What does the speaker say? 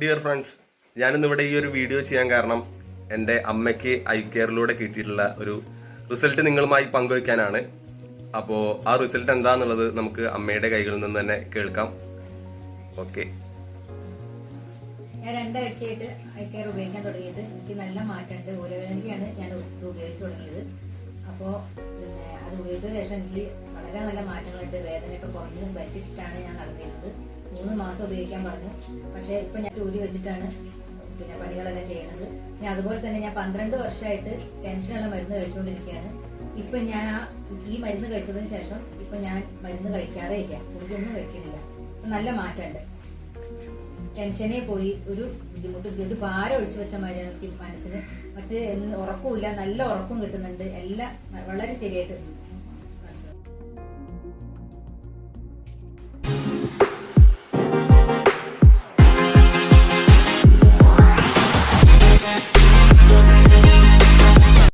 Dear friends ഞാനിന്ന് ഇവിടെ ഈ ഒരു വീഡിയോ ചെയ്യാൻ കാരണം എന്റെ അമ്മയ്ക്ക് ഐ കെയറിലൂടെ കിട്ടിയിട്ടുള്ള ഒരു റിസൾട്ട് നിങ്ങളുമായി പങ്കുവയ്ക്കാനാണ് അപ്പോൾ ആ റിസൾട്ട് എന്താന്നുള്ളത് നമുക്ക് അമ്മയുടെ കൈകളിൽ നിന്ന് തന്നെ കേൾക്കാം. ഓക്കെ ഞാൻ രണ്ടാഴ്ചയായിട്ട് ഐ കെയർ ഉപയോഗിക്കാൻ തുടങ്ങിയത് എനിക്ക് നല്ല മാറ്റമുണ്ട്. ഊരവേദനയ്ക്കാണ് ഞാൻ ഇത് ഉപയോഗിച്ച് തുടങ്ങിയത്. അപ്പോൾ അത് ഉപയോഗിച്ച ശേഷം എനിക്ക് വളരെ നല്ല മാറ്റങ്ങളുണ്ട്. വേദനയൊക്കെ കുറഞ്ഞ് പറ്റിയിട്ടാണ് ഞാൻ നടന്നിരുന്നത്. മൂന്ന് മാസം ഉപയോഗിക്കാൻ പറഞ്ഞു. പക്ഷെ ഇപ്പം ഞാൻ ജോലി വെച്ചിട്ടാണ് പിന്നെ പണികളെല്ലാം ചെയ്യുന്നത്. ഞാൻ അതുപോലെ തന്നെ ഞാൻ പന്ത്രണ്ട് വർഷമായിട്ട് ടെൻഷനുള്ള മരുന്ന് കഴിച്ചുകൊണ്ടിരിക്കുകയാണ്. ഇപ്പം ഞാൻ ആ ഈ മരുന്ന് കഴിച്ചതിന് ശേഷം ഇപ്പം ഞാൻ മരുന്ന് കഴിക്കാറേ ഇല്ല. ഗുളികയൊന്നും കഴിക്കുന്നില്ല. നല്ല മാറ്റമുണ്ട്. ടെൻഷനെ പോയി. ഒരു ബുദ്ധിമുട്ട്. ഒരു ഭാരം ഒഴിച്ചു വെച്ച മാതിരിയാണ് എനിക്ക് മനസ്സിന്. മറ്റ് ഉറക്കമില്ല നല്ല ഉറക്കം കിട്ടുന്നുണ്ട്. എല്ലാം വളരെ ശരിയായിട്ട്